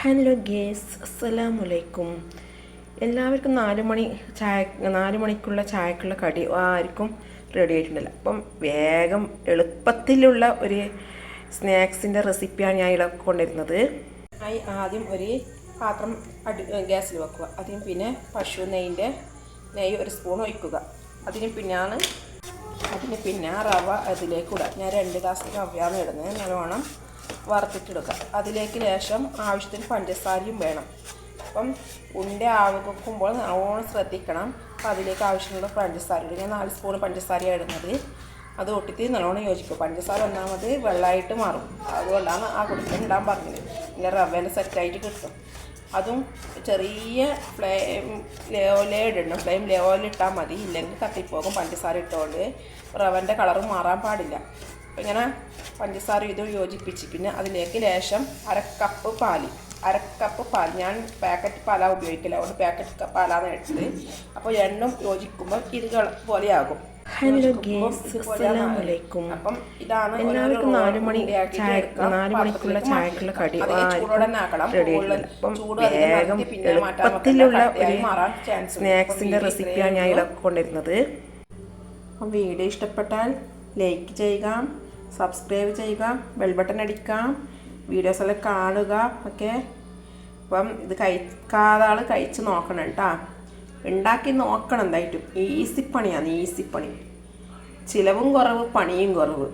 Hello guys അസ്സലാമലൈക്കും എല്ലാവർക്കും നാല് മണി ചായ നാല് മണിക്കുള്ള ചായക്കുള്ള കടി ആർക്കും റെഡി ആയിട്ടുണ്ടല്ലോ. അപ്പം വേഗം എളുപ്പത്തിലുള്ള ഒരു സ്നാക്സിന്റെ റെസിപ്പിയാണ് ഞാൻ ഇവിടെ കൊണ്ടിരുന്നത് ആയി ആദ്യം ഒരു പാത്രം അടി ഗ്യാസിൽ വെക്കുക. അതിന് പിന്നെ പശു നെയ്യിന്റെ നെയ്യ് ഒരു സ്പൂൺ ഒഴിക്കുക. അതിന് പിന്നാണ് അതിന് പിന്നെ റവ അതിലേക്ക് ഇടുക. ഞാൻ രണ്ട് ഗ്ലാസ് റവയാണ് ഇടുന്നത്. നല്ലോണം വറുത്തിട്ടെടുക്കുക അതിലേക്ക് ശേഷം ആവശ്യത്തിന് പഞ്ചസാരയും വേണം. അപ്പം ഉണ്ട ആവുമ്പോൾ നല്ലോണം ശ്രദ്ധിക്കണം. അപ്പം അതിലേക്ക് ആവശ്യമുള്ള പഞ്ചസാര ഇടും ഞാൻ നാല് സ്പൂൺ പഞ്ചസാരയാണ് ഇടുന്നത്. അത് ഒട്ടിട്ട് നല്ലോണം യോജിക്കും. പഞ്ചസാര ഒന്നാമത് വെള്ളമായിട്ട് മാറും. അതുകൊണ്ടാണ് ആ കുടുംബം ഇടാൻ പറഞ്ഞത്. പിന്നെ റവേന്റെ സെറ്റായിട്ട് കിട്ടും. അതും ചെറിയ ഫ്ലെയിം ലേയിടണം ഫ്ലെയിം ലേവലിട്ടാൽ മതി. ഇല്ലെങ്കിൽ കത്തിപ്പോകും പഞ്ചസാര ഇട്ടുകൊണ്ട് റവന്റെ കളറ് മാറാൻ പാടില്ല. ഇങ്ങനെ പഞ്ചസാര ഇത് യോജിപ്പിച്ച്. പിന്നെ അതിലേക്ക് ലേശം അര കപ്പ് പാൽ. അര കപ്പ് പാൽ ഞാൻ പാക്കറ്റ് പാലാണ് ഉപയോഗിക്കില്ല അതുകൊണ്ട് പാക്കറ്റ് പാലാണ് എടുത്തത്. അപ്പോൾ എണ്ണം യോജിക്കുമ്പോൾ ഇത് പോലെയാകും ഹലോ ഗേസ് അസ്സലാമലൈക്കും അപ്പം ഇതാണ് എല്ലാവർക്കും നാല് മണി. നാല് മണിക്കുള്ള ചായക്കുള്ള കടി. റെഡി അപ്പം വേഗം എളുപ്പത്തിലുള്ള ഒരു മാറാൻ സ്നാക്സിന്റെ റെസിപ്പിയാണ് ഞാൻ ഇളക്കൊണ്ടിരുന്നത് അപ്പം വീഡിയോ ഇഷ്ടപ്പെട്ടാൽ ലൈക്ക് ചെയ്യുക. സബ്സ്ക്രൈബ് ചെയ്യുക ബെൽ ബട്ടൺ അടിക്കാം വീഡിയോസ് എല്ലാം കാണുക ഓക്കെ അപ്പം ഇത് കഴിക്കാതെ ആൾ കഴിച്ച് നോക്കണം കേട്ടോ. ഉണ്ടാക്കി നോക്കണം എന്തായിട്ടും. ഈസി പണിയാണ് ഈസി പണി. ചിലവും കുറവ് പണിയും കുറവ്.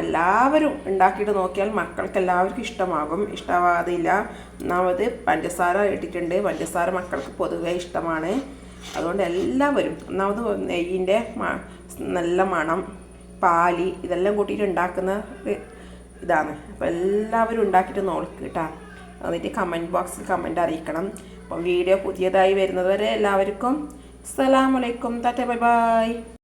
എല്ലാവരും ഉണ്ടാക്കിയിട്ട് നോക്കിയാൽ മക്കൾക്ക് എല്ലാവർക്കും ഇഷ്ടമാകും. ഇഷ്ടമാകാതില്ല ഒന്നാമത് പഞ്ചസാര ഇട്ടിട്ടുണ്ട്. പഞ്ചസാര മക്കൾക്ക് പൊതുവേ ഇഷ്ടമാണ്. അതുകൊണ്ട് എല്ലാവരും ഒന്നാമത് നെയ്യിന്റെ നല്ല മണം. പാൽ ഇതെല്ലാം കൂട്ടിയിട്ട് ഉണ്ടാക്കുന്ന ഇതാണ്. അപ്പോൾ എല്ലാവരും ഉണ്ടാക്കിയിട്ട് നോക്ക് കേട്ടോ എന്നിട്ട് കമന്റ് ബോക്സിൽ കമന്റ് അറിയിക്കണം. അപ്പം വീഡിയോ പുതിയതായി വരുന്നത് വരെ എല്ലാവർക്കും അസ്സലാമലൈക്കും ടാറ്റ ബൈ ബൈ.